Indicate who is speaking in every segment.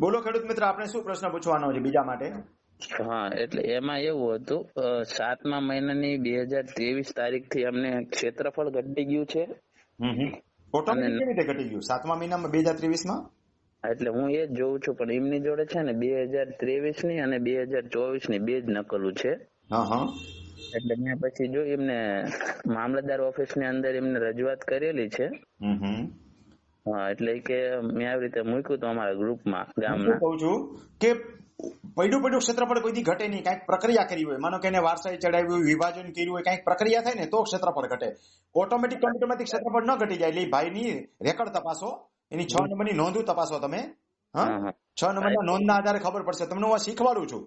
Speaker 1: બોલો ખેડૂત મિત્ર આપણે શું પ્રશ્ન પૂછવાનો છે બીજા માટે?
Speaker 2: હા એટલે એમાં એવું હતું સાતમા મહિનાની બે હજાર ત્રેવીસ તારીખથી અમને ક્ષેત્રફળ ઘટી ગયું છે.
Speaker 1: કેવી રીતે ઘટી ગયું? સાતમા મહિનામાં બે હજાર ત્રેવીસમાં
Speaker 2: એટલે હું એ જ જોઉં છું પણ એમની જોડે છે ને બે હજાર ત્રેવીસની અને બે હજાર ચોવીસની બે જ નકલું છે. એટલે મેં પછી જો એમને મામલતદાર ઓફિસની અંદર એમને રજૂઆત કરેલી છે.
Speaker 1: હમ.
Speaker 2: હા એટલે કે મેં આવી રીતે મૂક્યું તો અમારા ગ્રુપમાં ગામના.
Speaker 1: કહું છું કે પૈડું પૈડું ક્ષેત્રફળ કોઈથી ઘટે નહીં કાંઈક પ્રક્રિયા કરી હોય. માનો કે એને વારસાઈ ચડાવ્યું હોય વિભાજન કર્યું હોય કાંઈક પ્રક્રિયા થાય ને તો ક્ષેત્રફળ ઘટે. ઓટોમેટિક કોમ્પ્યુટરમાંથી ક્ષેત્રફળ ન ઘટી જાય. એટલે ભાઈની રેકર્ડ તપાસો. એની છ નંબરની નોંધો તપાસો તમે હા. છ નંબરના નોંધના આધારે ખબર પડશે. તમને હું શીખવાડું છું.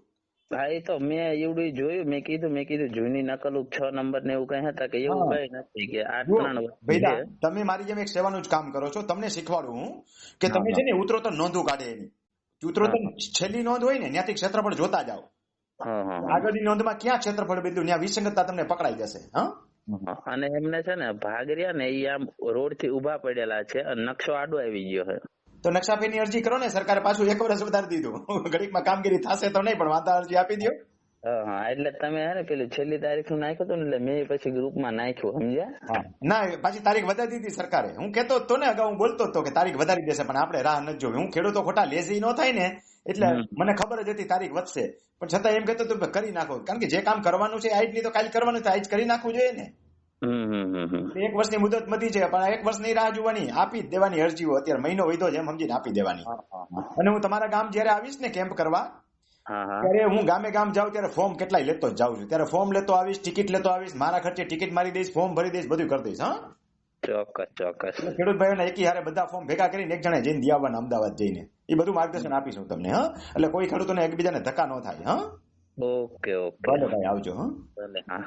Speaker 2: હા એ તો મેં એવડું જોયું. મેં કીધું મેં કીધું જૂની નકલ છ નંબર ને એવું કઈ હતા કે એવું કઈ નથી કે
Speaker 1: આ
Speaker 2: ત્રણ
Speaker 1: તમે મારી જેમ એક સેવાનું જ કામ કરો છો. તમને શીખવાડું હું કે તમે છે ને ઉતરો તો નોંધો કાઢે એની. ઉતરો તો છેલ્લી નોંધ હોય ને ત્યાંથી ક્ષેત્રફળ જોતા જાઓ. આગળની નોંધમાં ક્યાં ક્ષેત્રફળ બીજું ત્યાં વિસંગતતા તમને પકડાઈ જશે હા.
Speaker 2: અને એમને છે ને ભાગ રહ્યા ને એ આમ રોડથી ઊભા પડેલા છે અને નકશો આડો આવી ગયો છે.
Speaker 1: તો નકશાફેરની અરજી કરો ને સરકારે પાછું એક વર્ષ વધારી દીધું. ઘડીકમાં કામગીરી થશે તો નહીં પણ વાંધા અરજી આપી દો
Speaker 2: હા એટલે તમે હે ને પેલી છેલ્લી તારીખનું નાખ્યું હતું ને એટલે મેં પછી ગ્રુપમાં નાખ્યું સમજ્યા?
Speaker 1: ના પાછી તારીખ વધારી દીધી સરકારે. હું કેતો જ તો ને અગાઉ હું બોલતો હતો કે તારીખ વધારી દેશે પણ આપણે રાહ નથી જોવી. હું ખેડૂતો ખોટા લેઝી ન થાય ને એટલે મને ખબર જ હતી તારીખ વધશે. પણ છતાં એમ કેતો હતો કરી નાખો. કારણ કે જે કામ કરવાનું છે આજ નહીં તો કાલ કરવાનું છે આજ કરી નાખવું જોઈએ ને. એક વર્ષની મુદત મધી છે પણ એક વર્ષની રાહ જોવાની આપી દેવાની અરજીઓ અત્યારે મહિનો વધો છે એમ સમજીને આપી દેવાની. અને હું તમારા ગામ જયારે આવીશ ને કેમ્પ કરવા ત્યારે હું ગામે ગામ જાઉં ત્યારે ફોર્મ કેટલાય લેતો જ જાઉં છું. ત્યારે ફોર્મ લેતો આવીશ ટિકિટ લેતો આવીશ મારા ખર્ચે ટિકિટ મારી દઈશ ફોર્મ ભરી દઈશ બધું કરી દઈશ હા?
Speaker 2: ચોક્કસ ચોક્કસ.
Speaker 1: ખેડૂત ભાઈઓને એકી હારે બધા ફોર્મ ભેગા કરીને એક જણે જઈને દિયાવાના અમદાવાદ જઈને. એ બધું માર્ગદર્શન આપીશું તમને હા? એટલે કોઈ ખેડૂતોને એકબીજાને ધક્કા ન થાય હા?
Speaker 2: Okay okay.
Speaker 1: ભલે ભાઈ આવજો હા?
Speaker 2: ભલે હા.